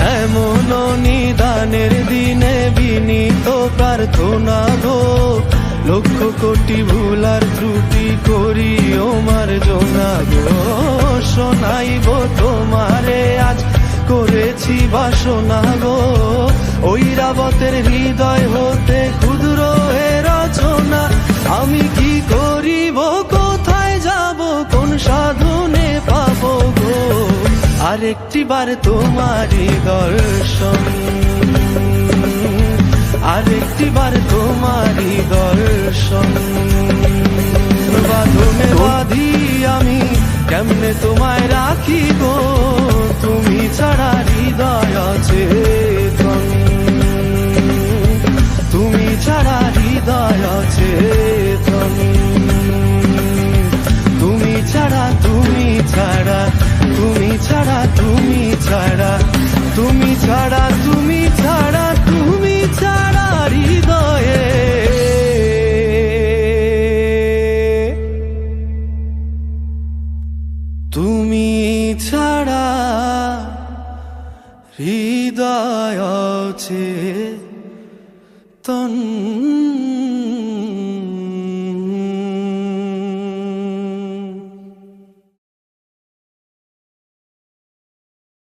এমন নিদানের দিনে বিনীত প্রার্থনা গো। লক্ষ কোটি ভুলার ত্রুটি করি ওমার জোনা গো। শোনাইব তোমারে, আজ করেছি বাসনা গো। ওই রাবতের হৃদয় হতে ক্ষুদ্র হে রচনা। আমি কি করিব, কোথায় যাব, কোন গো আরেকটি বার তোমারই দর্শন। আরেকটি বার তোমারই দর্শন। বাঁধনে বাধি আমি কেমনে তোমায় রাখি? তুমি ছাড়া তুমি ছাড়া তুমি ছাড়া তুমি ছাড়া হৃদয়ে। তুমি ছাড়া হৃদয় আছে তন্ন